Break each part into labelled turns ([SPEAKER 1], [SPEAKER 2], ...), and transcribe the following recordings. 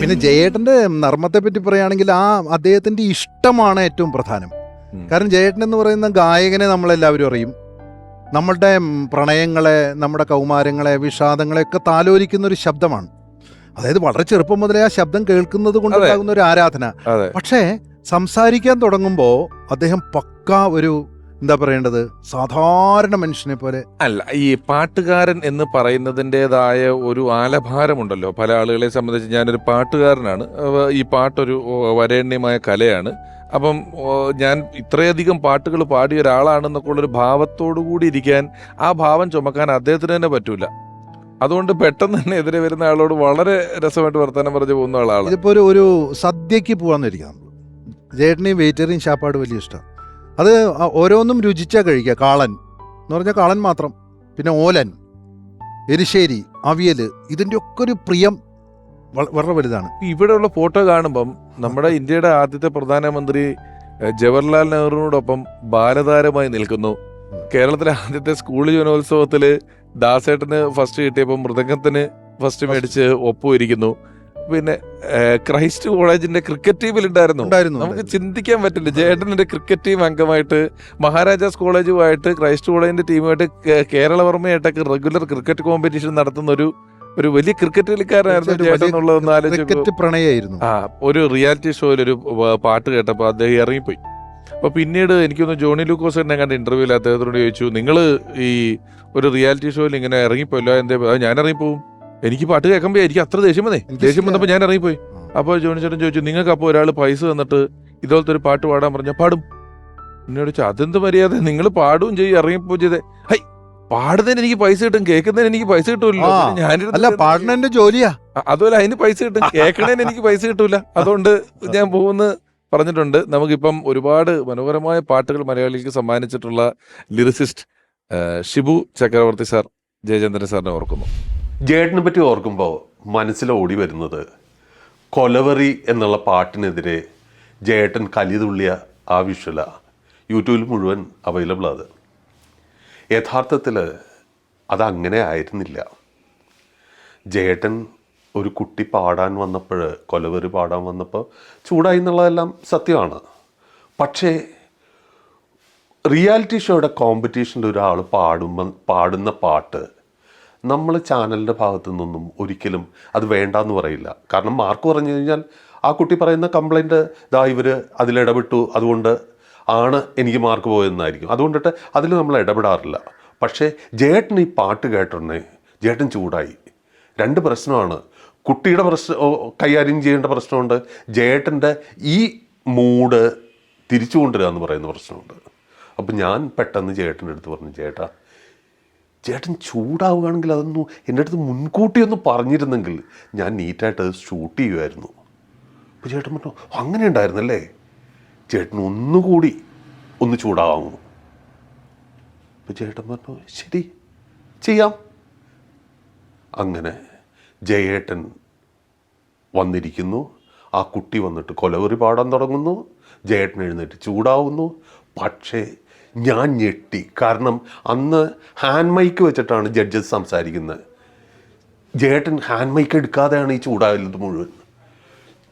[SPEAKER 1] പിന്നെ ജയേട്ടന്റെ നർമ്മത്തെ പറ്റി പറയുകയാണെങ്കിൽ ആ അദ്ദേഹത്തിന്റെ ഇഷ്ടമാണ് ഏറ്റവും പ്രധാനം. കാരണം ജയേട്ടൻ എന്ന് പറയുന്ന ഗായകനെ നമ്മളെല്ലാവരും അറിയും. നമ്മളുടെ പ്രണയങ്ങളെ നമ്മുടെ കൗമാരങ്ങളെ വിഷാദങ്ങളെ ഒക്കെ താലോലിക്കുന്ന ഒരു ശബ്ദമാണ്. അതായത് വളരെ ചെറുപ്പം മുതലേ ആ ശബ്ദം കേൾക്കുന്നത് കൊണ്ടുണ്ടാകുന്ന ഒരു ആരാധന. പക്ഷേ സംസാരിക്കാൻ തുടങ്ങുമ്പോൾ അദ്ദേഹം പക്ക ഒരു എന്താ പറയേണ്ടത്? സാധാരണ മനുഷ്യനെ പോലെ.
[SPEAKER 2] അല്ല ഈ പാട്ടുകാരൻ എന്ന് പറയുന്നതിന്റെതായ ഒരു ആലഭാരമുണ്ടല്ലോ. പല ആളുകളെ സംബന്ധിച്ച് ഞാനൊരു പാട്ടുകാരനാണ്. ഈ പാട്ടൊരു വരേണ്യമായ കലയാണ്. അപ്പം ഞാൻ ഇത്രയധികം പാട്ടുകൾ പാടിയ ഒരാളാണെന്നൊക്കെ ഉള്ളൊരു ഭാവത്തോടു കൂടി ഇരിക്കാൻ ആ ഭാവം ചുമക്കാൻ അദ്ദേഹത്തിന് തന്നെ പറ്റൂല. അതുകൊണ്ട് പെട്ടെന്ന് തന്നെ എതിരെ വരുന്ന ആളോട് വളരെ രസമായിട്ട് വർത്തമാനം പറഞ്ഞു പോകുന്ന ആളാണ്.
[SPEAKER 1] ഇതിപ്പോ ഒരു ഒരു സദ്യക്ക് പോവാന്നിരിക്കാം ജേട്ടനെയും വെയിറ്ററിയും ചാപ്പാട് വലിയ ഇഷ്ടം. അത് ഓരോന്നും രുചിച്ചാൽ കഴിക്കുക. കാളൻ എന്ന് പറഞ്ഞാൽ കാളൻ മാത്രം. പിന്നെ ഓലൻ എരിശ്ശേരി അവിയൽ ഇതിന്റെ ഒക്കെ ഒരു പ്രിയം വളരെ വലുതാണ്.
[SPEAKER 2] ഇവിടെയുള്ള ഫോട്ടോ കാണുമ്പം നമ്മുടെ ഇന്ത്യയുടെ ആദ്യത്തെ പ്രധാനമന്ത്രി ജവഹർലാൽ നെഹ്റുവിനോടൊപ്പം ബാലതാരമായി നിൽക്കുന്നു. കേരളത്തിലെ ആദ്യത്തെ സ്കൂൾ ജീവനോത്സവത്തിൽ ദാസേട്ടന് ഫസ്റ്റ് കിട്ടിയപ്പോൾ മൃദംഗത്തിന് ഫസ്റ്റ് മേടിച്ച് ഒപ്പുമിരിക്കുന്നു പിന്നെ ക്രൈസ്റ്റ് കോളേജിന്റെ ക്രിക്കറ്റ് ടീമിൽ ഉണ്ടായിരുന്നു
[SPEAKER 1] ഉണ്ടായിരുന്നു
[SPEAKER 2] നമുക്ക് ചിന്തിക്കാൻ പറ്റില്ല. ജയേട്ടന്റെ ക്രിക്കറ്റ് ടീം അംഗമായിട്ട് മഹാരാജാസ് കോളേജുമായിട്ട് ക്രൈസ്റ്റ് കോളേജിന്റെ ടീമുമായിട്ട് കേരള കേരളവർമ്മയായിട്ടൊക്കെ റെഗുലർ ക്രിക്കറ്റ് കോമ്പറ്റീഷൻ നടത്തുന്ന ഒരു ഒരു വലിയ ക്രിക്കറ്റ് കളിക്കാരനായിരുന്നു എന്നുള്ളതൊന്ന് ആലോചിച്ച്.
[SPEAKER 1] ക്രിക്കറ്റ് പ്രണയായിരുന്നു.
[SPEAKER 2] ആ ഒരു റിയാലിറ്റി ഷോയിൽ ഒരു പാട്ട് കേട്ടപ്പോൾ അദ്ദേഹം ഇറങ്ങിപ്പോയി. അപ്പൊ പിന്നീട് എനിക്കൊന്ന് ജോണി ലൂക്കോസ് എന്നെ കണ്ട ഇന്റർവ്യൂവിൽ അദ്ദേഹത്തിനോട് ചോദിച്ചു നിങ്ങൾ ഈ ഒരു റിയാലിറ്റി ഷോയിൽ ഇങ്ങനെ ഇറങ്ങിപ്പോയല്ലോ? എന്തേ "ആ, ഞാൻ ഇറങ്ങിപ്പോവും എനിക്ക് പാട്ട് കേൾക്കുമ്പോൾ എനിക്ക് അത്ര ദേഷ്യം വന്നേ. ദേഷ്യം വന്നപ്പോൾ ഞാൻ ഇറങ്ങിപ്പോയി.
[SPEAKER 1] അപ്പൊ
[SPEAKER 2] അപ്പോൾ ജോണി ചേട്ടൻ ചോദിച്ചു നിങ്ങൾക്ക് അപ്പോൾ ഒരാൾ പൈസ തന്നിട്ട് ഇതുപോലത്തെ ഒരു പാട്ട് പാടാൻ പറഞ്ഞാൽ പാടും. എന്നോട് ചോദിച്ചു അതെന്ത് മര്യാദ? നിങ്ങൾ പാടും ചെയ്യും ഇറങ്ങിപ്പോ ചെയ്തേ. ഹൈ പാടുന്നതിന് എനിക്ക് പൈസ കിട്ടും കേൾക്കുന്നതിന് എനിക്ക് പൈസ കിട്ടൂല്ലോ. ഞാൻ
[SPEAKER 1] അല്ല പാടുന്നതിന്റെ ജോലിയാ.
[SPEAKER 2] അതുപോലെ അതിന് പൈസ കിട്ടും കേൾക്കണേന് എനിക്ക് പൈസ കിട്ടൂല. അതുകൊണ്ട് ഞാൻ പോകുന്ന പറഞ്ഞിട്ടുണ്ട്. നമുക്കിപ്പം ഒരുപാട് മനോഹരമായ പാട്ടുകൾ മലയാളിക്ക് സമ്മാനിച്ചിട്ടുള്ള ലിറിസിസ്റ്റ് ഷിബു ചക്രവർത്തി സാർ ജയചന്ദ്രൻ സാറിനെ ഓർക്കുന്നു.
[SPEAKER 3] ജേട്ടനെ പറ്റി ഓർക്കുമ്പോൾ മനസ്സിൽ ഓടി വരുന്നത് കൊലവറി എന്നുള്ള പാട്ടിനെതിരെ ജേട്ടൻ കലിതുള്ളിയ ആ വിഷ്വല യൂട്യൂബിൽ മുഴുവൻ അവൈലബിൾ അത്. യഥാർത്ഥത്തിൽ അതങ്ങനെ ആയിരുന്നില്ല. ജേട്ടൻ ഒരു കുട്ടി പാടാൻ വന്നപ്പോൾ കൊലവെറി പാടാൻ വന്നപ്പോൾ ചൂടായി എന്നുള്ളതെല്ലാം സത്യമാണ്. പക്ഷേ റിയാലിറ്റി ഷോയുടെ കോമ്പറ്റീഷനിൽ ഒരാൾ പാടുമ്പോൾ പാടുന്ന പാട്ട് നമ്മൾ ചാനലിന്റെ ഭാഗത്തു നിന്നൊന്നും ഒരിക്കലും അത് വേണ്ടെന്ന് പറയില്ല. കാരണം മാർക്ക് പറഞ്ഞു കഴിഞ്ഞാൽ ആ കുട്ടി പറയുന്ന കംപ്ലൈന്റ് ദാ ഇവർ അതിലിടപെട്ടു അതുകൊണ്ട് ആണ് എനിക്ക് മാർക്ക് പോയെന്നായിരിക്കും അതുകൊണ്ടിട്ട് അതിൽ നമ്മൾ ഇടപെടാറില്ല. പക്ഷേ ജേട്ടൻ ഈ പാട്ട് കേട്ടുടനെ ജേട്ടൻ ചൂടായി. രണ്ട് പ്രശ്നമാണ്. കുട്ടിയുടെ പ്രശ്നം കൈകാര്യം ചെയ്യേണ്ട പ്രശ്നമുണ്ട്. ജേട്ടന്റെ ഈ മൂഡ് തിരിച്ചു കൊണ്ടുവരിക എന്ന് പറയുന്ന പ്രശ്നമുണ്ട്. അപ്പം ഞാൻ പെട്ടെന്ന് ചേട്ടന്റെ അടുത്ത് പറഞ്ഞു ചേട്ടാ ചേട്ടൻ ചൂടാവുകയാണെങ്കിൽ അതൊന്നും എന്റെ അടുത്ത് മുൻകൂട്ടി ഒന്ന് പറഞ്ഞിരുന്നെങ്കിൽ ഞാൻ നീറ്റായിട്ട് അത് ഷൂട്ട് ചെയ്യുമായിരുന്നു. അപ്പോൾ ചേട്ടൻ പറഞ്ഞു അങ്ങനെ ഉണ്ടായിരുന്നല്ലേ? ചേട്ടൻ ഒന്നുകൂടി ഒന്ന് ചൂടാവാമോ? അപ്പോൾ ചേട്ടൻ പറഞ്ഞു ശരി ചെയ്യാം. അങ്ങനെ ജയേട്ടൻ വന്നിരിക്കുന്നു. ആ കുട്ടി വന്നിട്ട് കൊലവറി പാടാൻ തുടങ്ങുന്നു. ജയേട്ടൻ എഴുന്നേറ്റ് ചൂടാവുന്നു. പക്ഷേ ഞാൻ ഞെട്ടി. കാരണം അന്ന് ഹാൻഡ് മൈക്ക് വെച്ചിട്ടാണ് ജഡ്ജസ് സംസാരിക്കുന്നത്. ജേട്ടൻ ഹാൻഡ് മൈക്ക് എടുക്കാതെയാണ് ഈ ചൂടായത് മുഴുവൻ.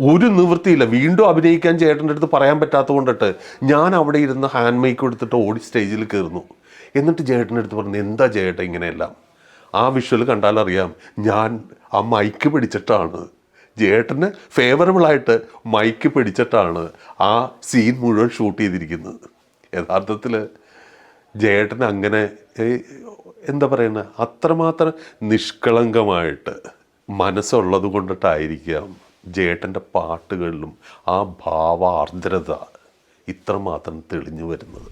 [SPEAKER 3] ഒരു നിവൃത്തിയില്ല. വീണ്ടും അഭിനയിക്കാൻ ചേട്ടന്റെ അടുത്ത് പറയാൻ പറ്റാത്ത കൊണ്ടിട്ട് ഞാൻ അവിടെ ഇരുന്ന് ഹാൻഡ് മൈക്ക് എടുത്തിട്ട് ഓടി സ്റ്റേജിൽ കയറുന്നു. എന്നിട്ട് ചേട്ടന്റെ അടുത്ത് പറഞ്ഞു എന്താ ചേട്ടൻ ഇങ്ങനെയെല്ലാം? ആ വിഷ്വൽ കണ്ടാലറിയാം ഞാൻ ആ മൈക്ക് പിടിച്ചിട്ടാണ്. ജേട്ടന് ഫേവറബിളായിട്ട് മൈക്ക് പിടിച്ചിട്ടാണ് ആ സീൻ മുഴുവൻ ഷൂട്ട് ചെയ്തിരിക്കുന്നത്. യഥാർത്ഥത്തിൽ ജേട്ടൻ അങ്ങനെ എന്താ പറയുന്നത് അത്രമാത്രം നിഷ്കളങ്കമായിട്ട് മനസ്സുള്ളത് കൊണ്ടിട്ടായിരിക്കാം ജേട്ടന്റെ പാട്ടുകളിലും ആ ഭാവാർദ്രത ഇത്രമാത്രം തെളിഞ്ഞു വരുന്നത്.